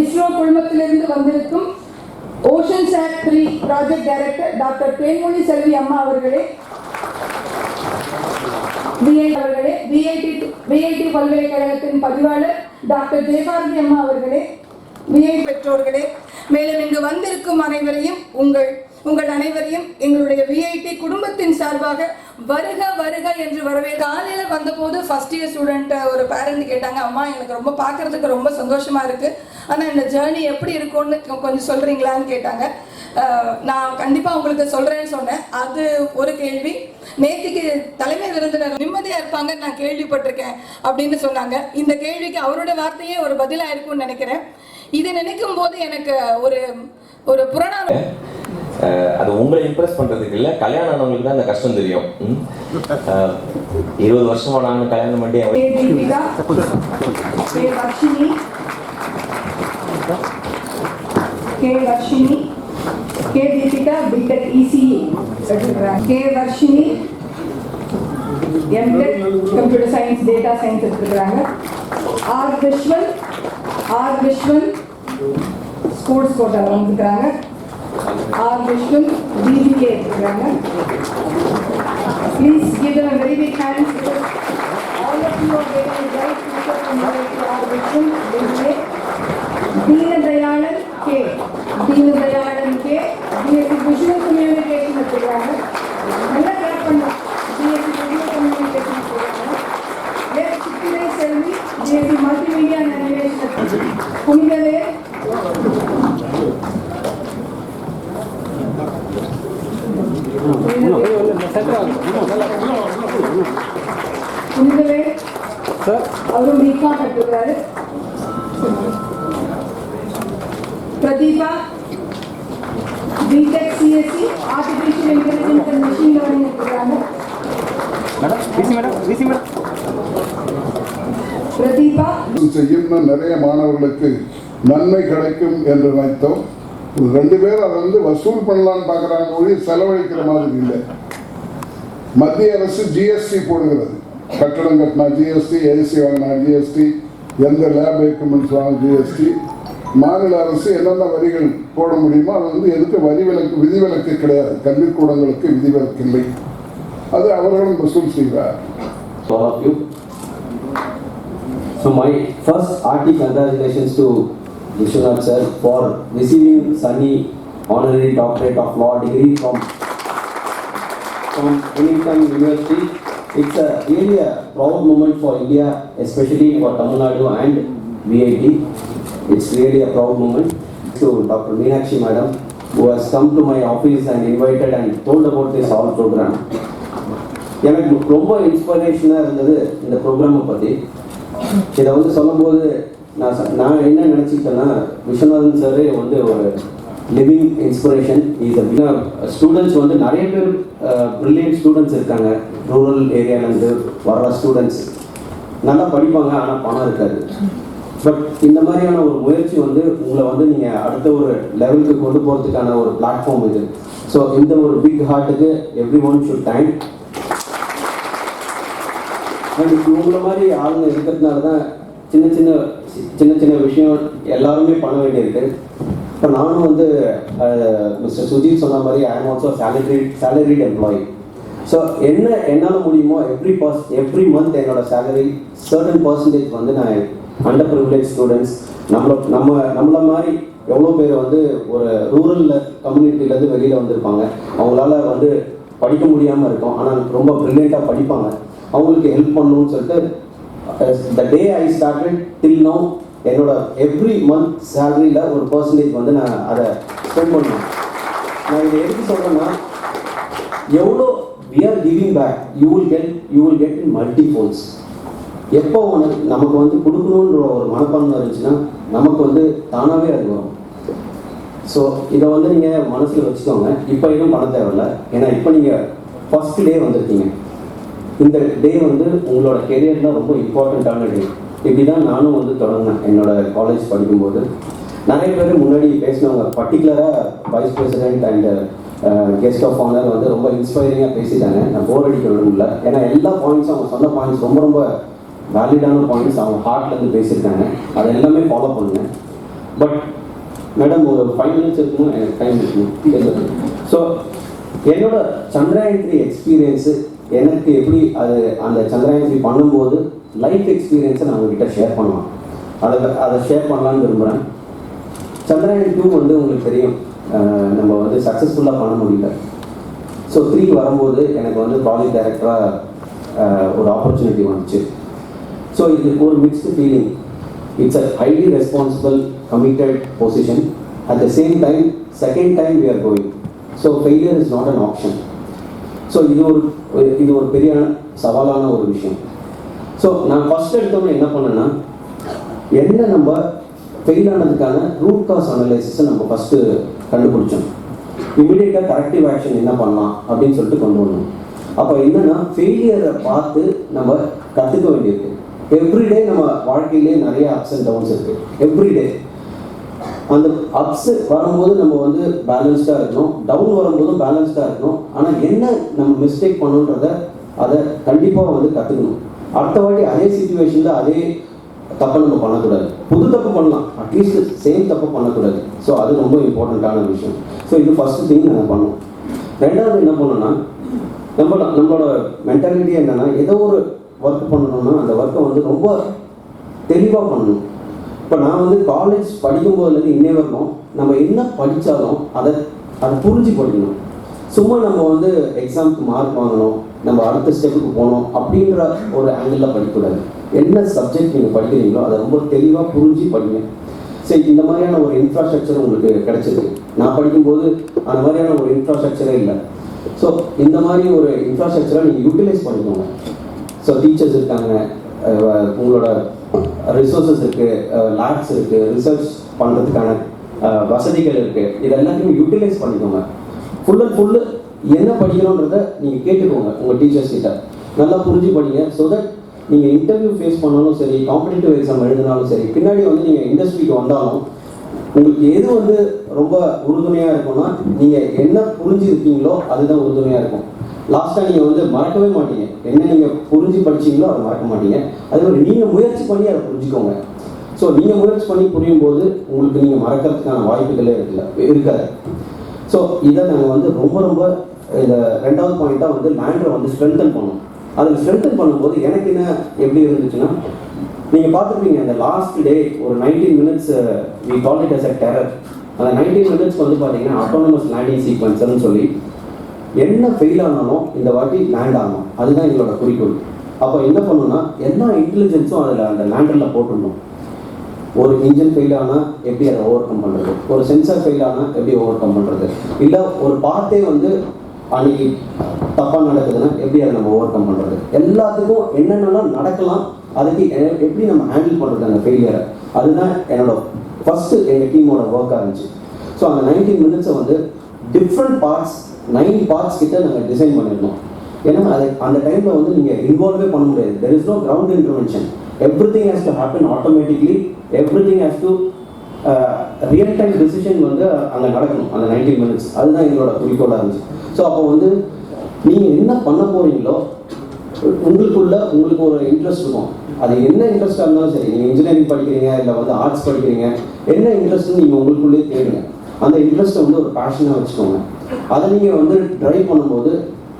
இஸ்ரோ குழுமத்திலிருந்து வந்திருக்கும் ocean sat three project director doctor Thenmozhi Selvi அம்மா அவர்களே அவர்களே விஐடி விஐடி பல்கலைக்கழகத்தின் பதிவாளர் டாக்டர் ஜெயபாரதி அம்மா அவர்களே விஐ பெற்றோர்களே மேலும் இங்கு வந்திருக்கும் அனைவரையும் உங்கள் உங்கள் அனைவரையும் எங்களுடைய விஐடி குடும்பத்தின் சார்பாக வருக வருக என்று வரவே காலையில் வந்தபோது ஃபர்ஸ்ட் இயர் ஸ்டூடெண்ட் ஒரு பேரண்ட் கேட்டாங்க அம்மா எனக்கு ரொம்ப பார்க்கறதுக்கு ரொம்ப சந்தோஷமா இருக்கு. ஆனால் இந்த ஜேர்னி எப்படி இருக்கும்னு கொஞ்சம் சொல்றீங்களான்னு கேட்டாங்க. நான் கண்டிப்பாக உங்களுக்கு சொல்றேன்னு சொன்னேன். அது ஒரு கேள்வி. நேத்திக்கு தலைமை விருந்தினர் நிம்மதியாக இருப்பாங்க நான் கேள்விப்பட்டிருக்கேன் அப்படின்னு சொன்னாங்க. இந்த கேள்விக்கு அவரோட வார்த்தையே ஒரு பதிலாக இருக்கும்னு நினைக்கிறேன். இதை நினைக்கும் போது எனக்கு ஒரு ஒரு புறநானூறு அது உங்களை இம்ப்ரெஸ் பண்ணுறதுக்கு இல்லை கல்யாணம் ஆனவங்களுக்கு தான் அந்த கஷ்டம் தெரியும். இருபது வருஷமா நான் கல்யாணம் பண்ணி K? K Varshini K Deepika BTech ECE K Varshini MTech computer science data science எடுத்துக்கிறாங்க R Viswan? R Viswan? Sports quota வந்துக்கிறாங்க R Viswan BBA எடுத்துக்கிறாங்க Please give them a புனிதவே அவரும் BCom எடுத்துக்கிறாரு Pratheepa BTech CSC artificial intelligence and machine learning எடுத்துக்கிறாங்க madam PC madam PC madam Pratheepa செய்யும் நிறைய மாணவர்களுக்கு நன்மை கிடைக்கும் என்று நினைத்தோம். ரெண்டு பேர் அதை வந்து வசூல் பண்ணலான்னு பார்க்குறாங்க ஒழி செலவழிக்கிற மாதிரி இல்லை. மத்திய அரசு ஜிஎஸ்டி போடுகிறது. கட்டடம் கட்டினா ஜிஎஸ்டி ஏசி வாங்கினா ஜிஎஸ்டி எந்த லேப் எக்யூப்மெண்ட்ஸ் வாங்கினா ஜிஎஸ்டி மாநில அரசு என்னென்ன வரிகள் போட முடியுமோ அது வந்து எதுக்கு வரி விலக்கு விதிவிலக்கு கிடையாது. கல்விக்கூடங்களுக்கு விதிவிலக்கு இல்லை. அது அவர்களும் வசூல் செய்கிறார். So my of you. So my first hearty congratulations to Vishwanath sir for receiving Sunny honorary doctorate of law degree from from Unington University. It's a really a proud moment for India, especially for Tamil Nadu and VIT. It's really a proud moment. To Dr. Meenakshi madam, who has come to my office and invited and told about this all program. எனக்கு ரொம்ப இன்ஸ்பிரேஷனாக இருந்தது இந்த ப்ரோக்ராமை பற்றி இதை வந்து சொல்லும்போது நான் நான் என்ன நினச்சிக்கிட்டேன்னா விஸ்வநாதன் சாரே வந்து ஒரு லிவிங் இன்ஸ்பிரேஷன் இது ஸ்டூடெண்ட்ஸ் வந்து நிறைய பேர் ப்ரில்லியன்ட் ஸ்டூடெண்ட்ஸ் இருக்காங்க. ரூரல் ஏரியாவிலேருந்து வர்ற ஸ்டூடெண்ட்ஸ் நல்லா படிப்பாங்க ஆனால் பணம் இருக்காது. பட் இந்த மாதிரியான ஒரு முயற்சி வந்து உங்களை வந்து நீங்கள் அடுத்த ஒரு லெவலுக்கு கொண்டு போகிறதுக்கான ஒரு பிளாட்ஃபார்ம் இது. ஸோ இந்த ஒரு big ஹார்ட்டுக்கு every one should time and உங்களை மாதிரி ஆளுங்க இருக்கிறதுனால தான் சின்ன சின்ன சின்ன சின்ன விஷயம் எல்லாருமே பண்ண வேண்டியிருக்கு. இப்போ நானும் வந்து மிஸ்டர் சுஜித் சொன்ன மாதிரி I am also salary salaried employee so என்ன என்னால் முடியுமோ எவ்ரி பர்ஸ் எவ்ரி மந்த் என்னோட சேலரி சர்டன் பர்சன்டேஜ் வந்து நான் அண்டர் ப்ரிவிலேஜ் ஸ்டூடெண்ட்ஸ் நம்மள நம்ம நம்மள மாதிரி எவ்வளோ பேர் வந்து ஒரு ரூரல் கம்யூனிட்டிலேருந்து வெளியில் வந்திருப்பாங்க. அவங்களால வந்து படிக்க முடியாமல் இருக்கும். ஆனால் ரொம்ப ப்ரில்லியண்ட்டாக படிப்பாங்க. அவங்களுக்கு ஹெல்ப் பண்ணணும்னு சொல்லிட்டு the day I started till now என்னோட எவ்ரி மந்த் சேலரியில் ஒரு பர்சன்டேஜ் வந்து நான் அதை ஸ்பெண்ட் பண்ணுவேன். நான் இதை எதுக்கு சொல்கிறேன்னா எவ்வளோ we are giving back you will get you will get in multi folds எப்போ உனக்கு நமக்கு வந்து கொடுக்கணுன்ற ஒரு மனப்பான்மை இருந்துச்சுன்னா நமக்கு வந்து தானாகவே அது வரும். ஸோ இதை வந்து நீங்கள் மனசில் வச்சுக்கோங்க. இப்போ எதுவும் பண்ண தேவையில்ல. ஏன்னா இப்போ நீங்கள் ஃபஸ்ட் டே வந்திருக்கீங்க. இந்த டே வந்து உங்களோட கெரியரில் ரொம்ப இம்பார்ட்டண்ட்டான டே இப்படி தான் நானும் வந்து தொடங்கினேன் என்னோட காலேஜ் படிக்கும்போது. நிறைய பேர் முன்னாடி பேசினவங்க பர்டிகுலராக vice president and guest of honour வந்து ரொம்ப இன்ஸ்பைரிங்காக பேசிட்டாங்க. நான் போர் அடிக்க விரும்பல ஏன்னா எல்லா பாயிண்ட்ஸும் அவங்க சொன்ன பாயிண்ட்ஸ் ரொம்ப ரொம்ப வேலிடான பாயிண்ட்ஸ் அவங்க ஹார்ட்லேருந்து பேசியிருக்காங்க. அதை எல்லாமே ஃபாலோ பண்ணுங்க பட் மேடம் ஒரு ஃபைவ் மினிட்ஸ் இருக்கணும் எனக்கு டைம் இருக்கணும் ஸோ என்னோட சந்திராயன் த்ரீ எக்ஸ்பீரியன்ஸு எனக்கு எப்படி அது அந்த சந்திராயன் த்ரீ பண்ணும்போது லைஃப் எக்ஸ்பீரியன்ஸை நான் உங்ககிட்ட ஷேர் பண்ணலாம். அதை அதை ஷேர் பண்ணலான்னு விரும்புகிறேன் சந்திராயன் டூ வந்து உங்களுக்கு தெரியும். நம்ம வந்து சக்ஸஸ்ஃபுல்லாக பண்ண முடியல. ஸோ த்ரீ வரும்போது எனக்கு வந்து ப்ராஜெக்ட் டைரக்டராக ஒரு ஆப்பர்ச்சுனிட்டி வந்துச்சு. ஸோ இது ஒரு mixed feeling it's a highly responsible committed position at the same time second time we are going so failure is not an option so இது ஒரு இது ஒரு பெரிய சவாலான ஒரு விஷயம். ஸோ நான் ஃபஸ்ட் எடுத்தோன்னே என்ன பண்ணேன்னா என்ன நம்ம ஃபெயில் ஆனதுக்கான ரூட் காஸ் அனலைசிஸை நம்ம ஃபஸ்ட்டு கண்டுபிடிச்சோம். இமீடியட்டாக கரெக்டிவ் ஆக்ஷன் என்ன பண்ணலாம் அப்படின்னு சொல்லிட்டு கொண்டு வரணும் அப்போ என்னன்னா ஃபெயிலியரை பார்த்து நம்ம கற்றுக்க வேண்டியிருக்கு. எவ்ரிடே நம்ம வாழ்க்கையிலே நிறைய அப்ஸ் அண்ட் டவுன்ஸ் இருக்குது எவ்ரிடே அந்த அப்ஸ் வரும்போது நம்ம வந்து பேலன்ஸ்டாக இருக்கணும். டவுன் வரும்போதும் பேலன்ஸ்டாக இருக்கணும். ஆனால் என்ன நம்ம மிஸ்டேக் பண்ணணுன்றத அதை கண்டிப்பாக வந்து கற்றுக்கணும் அடுத்த வாட்டி அதே சுச்சுவேஷனில் அதே தப்பை நம்ம பண்ணக்கூடாது. புது தப்பு பண்ணலாம். அட்லீஸ்ட் சேம் தப்பு பண்ணக்கூடாது. ஸோ அது ரொம்ப இம்பார்ட்டண்ட்டான விஷயம். ஸோ இது ஃபஸ்ட்டு திங் நம்ம பண்ணோம் ரெண்டாவது என்ன பண்ணோம்னா நம்ம நம்மளோட மென்டாலிட்டி என்னென்னா ஏதோ ஒரு ஒர்க் பண்ணணும்னா அந்த ஒர்க்கை வந்து ரொம்ப தெளிவாக பண்ணணும். இப்போ நான் வந்து காலேஜ் படிக்கும் போதுலேருந்து இன்னே வரணும் நம்ம என்ன படித்தாலும் அதை அதை புரிஞ்சு படிக்கணும் சும்மா நம்ம வந்து எக்ஸாமுக்கு மார்க் வாங்கணும் நம்ம அடுத்த ஸ்டெப்புக்கு போகணும் அப்படின்ற ஒரு ஆங்கிளில் படிக்கக்கூடாது. என்ன சப்ஜெக்ட் நீங்கள் படிக்கிறீங்களோ அதை ரொம்ப தெளிவாக புரிஞ்சு படிங்க. சரி இந்த மாதிரியான ஒரு இன்ஃப்ராஸ்ட்ரக்சர் உங்களுக்கு கிடைச்சிருக்கு. நான் படிக்கும்போது அந்த மாதிரியான ஒரு இன்ஃப்ராஸ்ட்ரக்சரே இல்லை. ஸோ இந்த மாதிரி ஒரு இன்ஃப்ராஸ்ட்ரக்சரை நீங்கள் யூட்டிலைஸ் பண்ணிக்கோங்க. ஸோ டீச்சர்ஸ் இருக்காங்க உங்களோட ரிசோர்ஸஸ் இருக்குது லேப்ஸ் இருக்குது ரிசர்ச் பண்ணுறதுக்கான வசதிகள் இருக்குது இது எல்லாத்தையும் யூட்டிலைஸ் பண்ணிக்கோங்க. ஃபுல் அண்ட் ஃபுல்லு என்ன படிக்கணுன்றத நீங்கள் கேட்டுக்கோங்க உங்கள் டீச்சர்ஸ் கிட்ட. நல்லா புரிஞ்சு படிங்க ஸோ தட் நீங்கள் இன்டர்வியூ ஃபேஸ் பண்ணாலும் சரி காம்படிட்டிவ் எக்ஸாம் எழுதினாலும் சரி பின்னாடி வந்து நீங்கள் இண்டஸ்ட்ரிக்கு வந்தாலும் உங்களுக்கு எது வந்து ரொம்ப உறுதுணையாக இருக்கும்னா நீங்கள் என்ன புரிஞ்சுருக்கீங்களோ அதுதான் உறுதுணையாக இருக்கும். லாஸ்ட்டாக நீங்கள் வந்து மறக்கவே மாட்டீங்க. என்ன நீங்கள் புரிஞ்சு படிச்சீங்களோ அதை மறக்க மாட்டீங்க. அதே மாதிரி நீங்கள் முயற்சி பண்ணி அதை புரிஞ்சுக்கோங்க. ஸோ நீங்கள் முயற்சி பண்ணி புரியும் போது உங்களுக்கு நீங்கள் மறக்கிறதுக்கான வாய்ப்புகளே இருக்குல்ல. இருக்காது. ஸோ இதை நாங்கள் வந்து ரொம்ப ரொம்ப இந்த ரெண்டாவது பாயிண்ட்டாக வந்து லேண்டரை வந்து ஸ்ட்ரென்தன் பண்ணணும். அதில் ஸ்ட்ரென்தன் பண்ணும்போது எனக்கு என்ன எப்படி இருந்துச்சுன்னா நீங்கள் பார்த்துருப்பீங்க அந்த லாஸ்ட் டே ஒரு nineteen minutes we call it as a terror அந்த நைன்டீன் மினிட்ஸ் வந்து பார்த்தீங்கன்னா அட்டானமஸ் லேண்டிங் சீக்வன்ஸ்னு சொல்லி என்ன ஃபெயில் ஆனாலும் இந்த வாட்டி லேண்ட் ஆகணும். அதுதான் எங்களோட குறிக்கோள். அப்போ என்ன பண்ணணும்னா எல்லா இன்டெலிஜென்ஸும் அதில் அந்த லேண்டரில் போட்டுடணும். ஒரு இன்ஜின் ஃபெயில் ஆனால் எப்படி அதை ஓவர் கம் பண்ணுறது ஒரு சென்சார் ஃபெயில் ஆனால் எப்படி ஓவர் கம் பண்ணுறது இல்லை ஒரு பார்த்தே வந்து அன்னைக்கு தப்பாக நடக்குதுன்னா எப்படி அதை நம்ம ஓவர் கம் பண்ணுறது எல்லாத்துக்கும் என்னென்னலாம் நடக்கலாம் அதுக்கு எப்படி நம்ம ஹேண்டில் பண்ணுறது அந்த ஃபெயிலியரை அதுதான் என்னோட ஃபஸ்ட்டு எங்கள் டீமோட ஒர்க்காக இருந்துச்சு. ஸோ அந்த நைன்டீன் மினிட்ஸை வந்து டிஃப்ரெண்ட் பார்ட்ஸ் நைன் பார்ட்ஸ் கிட்ட நாங்கள் டிசைன் பண்ணியிருந்தோம். ஏன்னா அது அந்த டைமில் வந்து நீங்கள் இன்வால்வே பண்ண முடியாது. There is no ground intervention everything has to happen automatically everything has to real time decision வந்து அங்கே நடக்கணும் அந்த நைன்டீன் மினிட்ஸ் அதுதான் எங்களோட குறிக்கோளாக இருந்துச்சு. ஸோ அப்போ வந்து நீங்கள் என்ன பண்ண போகிறீங்களோ உங்களுக்குள்ள உங்களுக்கு ஒரு இன்ட்ரெஸ்ட் இருக்கும். அது என்ன இன்ட்ரெஸ்டாக இருந்தாலும் சரி நீங்கள் இன்ஜினியரிங் படிக்கிறீங்க இல்லை வந்து ஆர்ட்ஸ் படிக்கிறீங்க என்ன இன்ட்ரெஸ்ட்னு நீங்கள் உங்களுக்குள்ளேயே தேடுங்க. அந்த இன்ட்ரெஸ்ட்டை வந்து ஒரு பேஷனாக வச்சுக்கோங்க. அதை நீங்கள் வந்து ட்ரைவ் பண்ணும்போது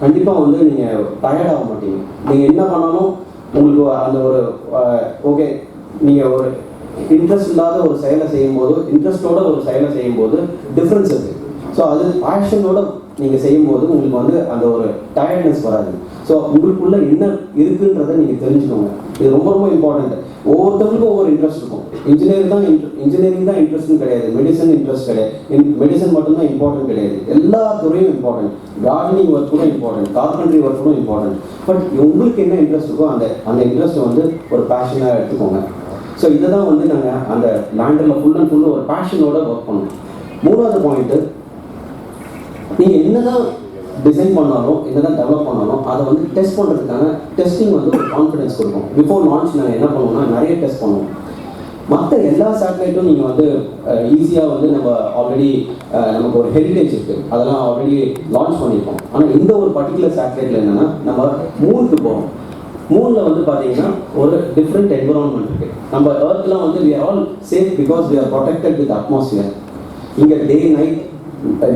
கண்டிப்பாக வந்து நீங்கள் டயர்ட் ஆக மாட்டீங்க. நீங்கள் என்ன பண்ணாலும் உங்களுக்கு அந்த ஒரு ஓகே நீங்கள் ஒரு இன்ட்ரெஸ்ட் இல்லாத ஒரு செயலை செய்யும்போது இன்ட்ரெஸ்டோட ஒரு செயலை செய்யும்போது டிஃப்ரென்ஸ் இருக்குது ஸோ அது பேஷனோட நீங்கள் செய்யும்போது உங்களுக்கு வந்து அந்த ஒரு டயர்ட்னஸ் வராது. ஸோ உங்களுக்குள்ள என்ன இருக்குன்றதை நீங்கள் தெரிஞ்சுக்கோங்க. இது ரொம்ப ரொம்ப இம்பார்ட்டன்ட் ஒவ்வொருத்தவங்களுக்கும் ஒவ்வொரு இன்ட்ரெஸ்ட் இருக்கும். இன்ஜினியரிங் தான் இன்ஜினியரிங் தான் இன்ட்ரெஸ்ட்னு கிடையாது. மெடிசன் இன்ட்ரெஸ்ட் கிடையாது. மெடிசன் மட்டும்தான் இம்பார்ட்டன்ட் கிடையாது. எல்லா துறையும் இம்பார்ட்டன்ட் கார்டனிங் ஒர்க் கூட இம்பார்ட்டன்ட் கார்பென்ட்ரி ஒர்க் கூட இம்பார்ட்டன்ட் பட் உங்களுக்கு என்ன இன்ட்ரெஸ்ட் இருக்கோ அந்த அந்த இன்ட்ரெஸ்ட்டை வந்து ஒரு பேஷனாக எடுத்துக்கோங்க. ஸோ இதை தான் வந்து நாங்கள் அந்த லேண்டரில் ஃபுல் அண்ட் ஃபுல்லு ஒரு பேஷனோட ஒர்க் பண்ணோம். மூணாவது பாயிண்ட்டு நீங்கள் என்ன தான் டிசைன் பண்ணாலும் என்னதான் டெவலப் பண்ணாலும் அதை வந்து டெஸ்ட் பண்ணுறதுக்கான டெஸ்டிங் வந்து ஒரு கான்ஃபிடன்ஸ் கொடுக்கும். பிஃபோர் லான்ச் நாங்கள் என்ன பண்ணுவோம்னா நிறைய டெஸ்ட் பண்ணுவோம். மற்ற எல்லா சேட்டலைட்டும் நீங்கள் வந்து ஈஸியாக வந்து நம்ம ஆல்ரெடி நமக்கு ஒரு ஹெரிடேஜ் இருக்குது அதெல்லாம் ஆல்ரெடி லான்ச் பண்ணியிருக்கோம் ஆனால் இந்த ஒரு பர்டிகுலர் சேட்டலைட்டில் என்னென்னா நம்ம மூணுக்கு போகிறோம் மூணில் வந்து பார்த்தீங்கன்னா ஒரு டிஃப்ரெண்ட் என்விரான்மெண்ட் இருக்குது நம்ம ஏர்த்லாம் வந்து we are all safe because we are protected with atmosphere. இங்கே டே நைட்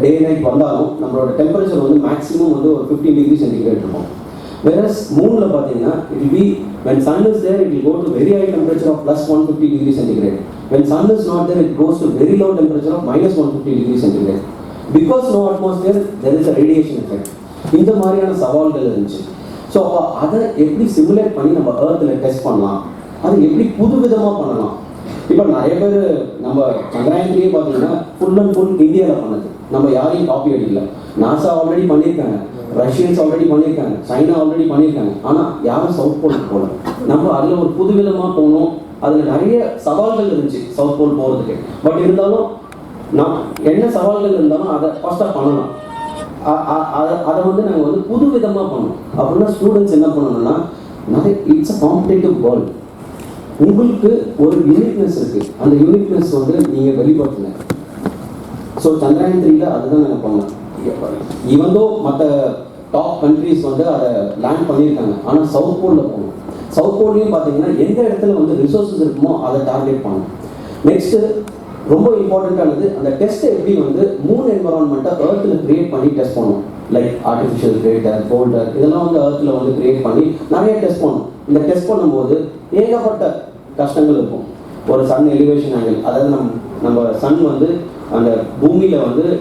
டே நைட் வந்தாலும் நம்மளோட டெம்பரேச்சர் வந்து மேக்ஸிமம் வந்து ஒரு ஃபிஃப்டி டிகிரி சென்டிகிரேட் இருக்கும் வேறஸ் மூணில் பார்த்தீங்கன்னா it we when sun is there it go to very high temperature of plus one fifty degree centigrade when sun is not there it goes to very low temperature of minus one fifty degree centigrade because no atmosphere there is radiation effect இந்த மாதிரியான சவால்கள் இருந்துச்சு so அப்போ அதை எப்படி simulate பண்ணி நம்ம ஏர்த்தில் test பண்ணலாம் அதை எப்படி புது விதமாக பண்ணலாம் இப்போ நிறைய பேர் நம்ம சந்திராயத்திலேயே பார்த்தீங்கன்னா ஃபுல் அண்ட் ஃபுல் இந்தியாவில் பண்ணது நம்ம யாரையும் காப்பி அடிக்கல நாசா ஆல்ரெடி பண்ணியிருக்காங்க. ரஷ்யன்ஸ் ஆல்ரெடி பண்ணியிருக்காங்க. சைனா ஆல்ரெடி பண்ணியிருக்காங்க. ஆனால் யாரும் சவுத் போலுக்கு போகல. நம்ம அதில் ஒரு புதுவிதமாக போகணும் அதில் நிறைய சவால்கள் இருந்துச்சு சவுத் போல் போகிறதுக்கு பட் இருந்தாலும் நான் என்ன சவால்கள் இருந்தாலும் அதை ஃபஸ்ட்டாக பண்ணலாம். அதை வந்து நாங்கள் வந்து புது விதமாக பண்ணோம். அப்படின்னா ஸ்டூடெண்ட்ஸ் என்ன பண்ணணும்னா நிறைய இட்ஸ் அ காம்படேட்டிவ் வேர்ல்டு உங்களுக்கு ஒரு யூனிக்னஸ் இருக்குது அந்த யூனிக்னஸ் வந்து நீங்கள் வெளிப்படுத்துங்க. ஸோ சந்திராயன் த்ரீல அதுதான் நாங்கள் பண்ணோம். ஈவன் மற்ற டாப் கண்ட்ரீஸ் வந்து அதை லேண்ட் பண்ணியிருக்காங்க. ஆனால் சவுத் போலில் போகணும் சவுத் போல்லையும் பார்த்தீங்கன்னா எந்த இடத்துல வந்து ரிசோர்ஸஸ் இருக்குமோ அதை டார்கெட் பண்ணணும் நெக்ஸ்ட்டு ரொம்ப இம்பார்ட்டண்ட்டானது அந்த டெஸ்ட்டை எப்படி வந்து மூணு என்வரான்மெண்ட்டை ஏர்த்தில் கிரியேட் பண்ணி டெஸ்ட் பண்ணணும் லைக் ஆர்டிஃபிஷியல் கிரியேட்டர் ஃபோல்டர் இதெல்லாம் வந்து ஏர்த்தில் வந்து கிரியேட் பண்ணி நிறைய டெஸ்ட் பண்ணும். இந்த டெஸ்ட் பண்ணும்போது ஏகப்பட்ட கஷ்டங்கள் இருக்கும். ஒரு சன் எலிவேஷன் ஆங்கிள் அதாவது நம் நம்ம சன் வந்து அந்த பூமியில வந்து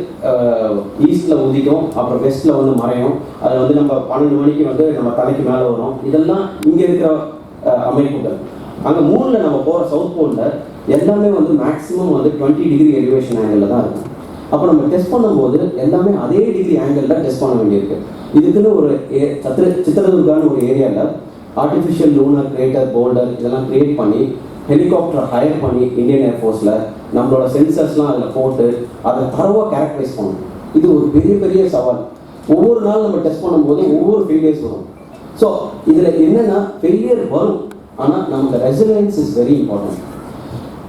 ஈஸ்ட்ல உதிக்கும் அப்புறம் வெஸ்ட்ல வந்து மறையும். அது வந்து நம்ம பன்னெண்டு மணிக்கு வந்து நம்ம தலைக்கு மேலே வரும். இதெல்லாம் இங்க இருக்கிற அமைப்புகள் அங்க மூணுல நம்ம போற சவுத் போல்ல எல்லாமே வந்து மேக்ஸிமம் வந்து டுவெண்ட்டி டிகிரி எலிவேஷன் ஆங்கிள் தான் இருக்கும். அப்போ நம்ம டெஸ்ட் பண்ணும்போது எல்லாமே அதே டிகிரி ஆங்கிளில் டெஸ்ட் பண்ண வேண்டியிருக்கு. இதுக்குன்னு ஒரு ஏ- சத்திர சித்திரதுர்கான்னு ஒரு ஏரியாவில் ஆர்டிஃபிஷியல் லூனர் கிரேட்டர் போல்டர் இதெல்லாம் கிரியேட் பண்ணி ஹெலிகாப்டர் ஹையர் பண்ணி இந்தியன் ஏர்ஃபோர்ஸில் நம்மளோட சென்சர்ஸ்லாம் அதில் போட்டு அதை தரவாக கேரக்டரைஸ் பண்ணணும். இது ஒரு பெரிய பெரிய சவால். ஒவ்வொரு நாள் நம்ம டெஸ்ட் பண்ணும்போது ஒவ்வொரு ஃபெயிலியர்ஸ் வரும். ஸோ இதில் என்னென்னா ஃபெயிலியர் வரும். ஆனால் நமக்கு ரெசிலியன்ஸ் இஸ் வெரி இம்பார்ட்டன்ட்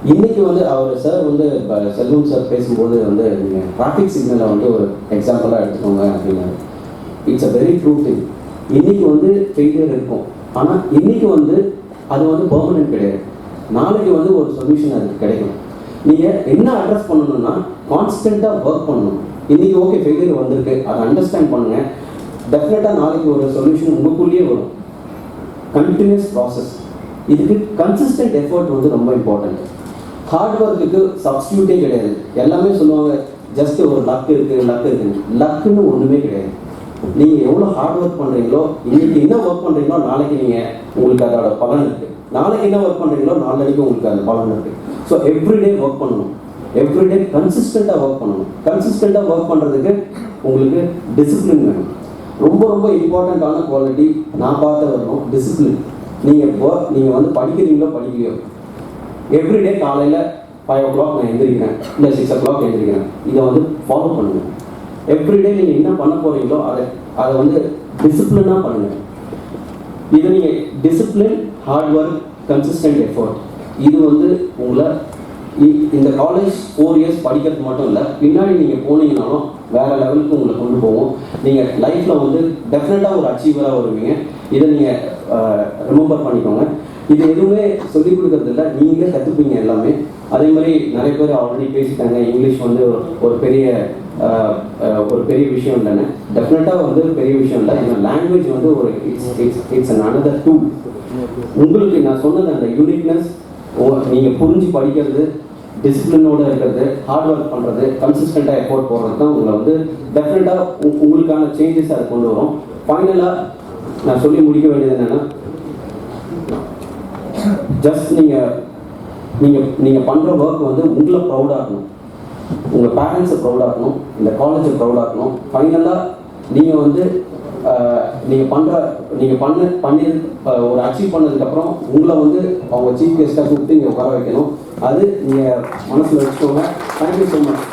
இன்னைக்கு வந்து அவர் சார் வந்து ப- செல்வம் சார் பேசும்போது வந்து நீங்கள் டிராஃபிக் சிக்னலை வந்து ஒரு எக்ஸாம்பிளாக எடுத்துக்கோங்க அப்படின்னாரு. It's a very true thing இன்னைக்கு வந்து ஃபெயிலியர் இருக்கும். ஆனால் இன்னைக்கு வந்து அது வந்து பர்மனன்ட் கிடையாது. நாளைக்கு வந்து ஒரு சொல்யூஷன் அதுக்கு கிடைக்கும். நீங்கள் என்ன அட்ரஸ் பண்ணணும்னா கான்ஸ்டண்ட்டாக ஒர்க் பண்ணணும். இன்றைக்கி ஓகே ஃபெயிலியர் வந்திருக்கு. அதை அண்டர்ஸ்டாண்ட் பண்ணுங்கள் டெஃபினட்டாக நாளைக்கு ஒரு சொல்யூஷன் உங்களுக்குள்ளேயே வரும். கண்டினியூஸ் ப்ராசஸ் இதுக்கு கன்சிஸ்டன்ட் எஃபர்ட் வந்து ரொம்ப இம்பார்ட்டன்ட் ஹார்ட் ஒர்க்குக்கு சப்ஸ்டியூட்டே கிடையாது. எல்லாமே சொல்லுவாங்க ஜஸ்ட் ஒரு லக் இருக்குது லக் இருக்குது லக்குன்னு ஒன்றுமே கிடையாது. நீங்கள் எவ்வளோ ஹார்ட் ஒர்க் பண்ணுறீங்களோ இன்றைக்கி என்ன ஒர்க் பண்ணுறீங்களோ நாளைக்கு நீங்கள் உங்களுக்கு அதோட பலன் இருக்குது நாளைக்கு என்ன ஒர்க் பண்ணுறீங்களோ நாளைக்கு உங்களுக்கு அந்த பலன் இருக்கு. ஸோ எவ்ரிடே ஒர்க் பண்ணணும். எவ்ரிடே கன்சிஸ்டண்ட்டாக ஒர்க் பண்ணணும். கன்சிஸ்டண்ட்டாக ஒர்க் பண்ணுறதுக்கு உங்களுக்கு டிசிப்ளின் வேணும். ரொம்ப ரொம்ப இம்பார்ட்டண்ட்டான குவாலிட்டி நான் பார்த்த வரணும் டிசிப்ளின் நீங்கள் ஒர்க் நீங்கள் வந்து படிக்கிறீங்களோ படிக்கலையோ எவ்ரிடே காலையில் ஃபைவ் ஓ கிளாக் நான் எழுந்திரிக்கிறேன் இல்லை சிக்ஸ் ஓ கிளாக் எழுந்திருக்கிறேன் இதை வந்து ஃபாலோ பண்ணுங்கள் எவ்ரிடே நீங்கள் என்ன பண்ண போகிறீங்களோ அதை அதை வந்து டிசிப்ளினாக பண்ணுங்கள் இதை நீங்கள் discipline hard work consistent effort இது வந்து உங்களை இந்த காலேஜ் ஃபோர் இயர்ஸ் படிக்கிறது மட்டும் இல்லை பின்னாடி நீங்கள் போனீங்கனாலும் வேறு லெவலுக்கு உங்களை கொண்டு போவோம். நீங்கள் லைஃப்பில் வந்து டெஃபினட்டாக ஒரு அச்சீவராக வருவீங்க. இதை நீங்கள் ரிமெம்பர் பண்ணிக்கோங்க. இது எதுவுமே சொல்லிக் கொடுக்கறது இல்லை நீங்களே கற்றுப்பீங்க எல்லாமே. அதே மாதிரி நிறைய பேர் ஆல்ரெடி பேசிட்டாங்க இங்கிலீஷ் வந்து ஒரு- ஒரு பெரிய ஒரு பெரிய விஷயம் இல்லைன்னு. டெஃபினட்டாக வந்து பெரிய விஷயம் இல்லை ஏன்னா லாங்குவேஜ் வந்து ஒரு it's it's it's an another to உங்களுக்கு நான் சொன்னது அந்த யூனிக்னஸ் நீங்கள் புரிஞ்சு படிக்கிறது டிசிப்ளினோட இருக்கிறது ஹார்ட் ஒர்க் பண்ணுறது கன்சிஸ்டண்ட்டாக எஃபோர்ட் போடுறது தான் உங்களை வந்து டெஃபினட்டாக உங்களுக்கான சேஞ்சஸ் அதை கொண்டு வரும். ஃபைனலாக நான் சொல்லி முடிக்க வேண்டியது என்னென்னா ஜஸ்ட் நீங்கள் நீங்கள் நீங்கள் பண்ணுற ஒர்க் வந்து உங்களை ப்ரௌடாகணும் உங்கள் பேரண்ட்ஸை ப்ரௌடாகணும் இந்த காலேஜை ப்ரௌடாகணும் ஃபைனலாக நீங்கள் வந்து நீங்கள் பண்ணுற நீங்கள் பண்ண பண்ணி ஒரு அச்சீவ் பண்ணதுக்கப்புறம் உங்களை வந்து அவங்க சீஃப் கெஸ்ட்டாக கூப்பிட்டு இங்கே உட்கார வைக்கணும். அது நீங்கள் மனசில் வச்சுக்கோங்க. Thank you so much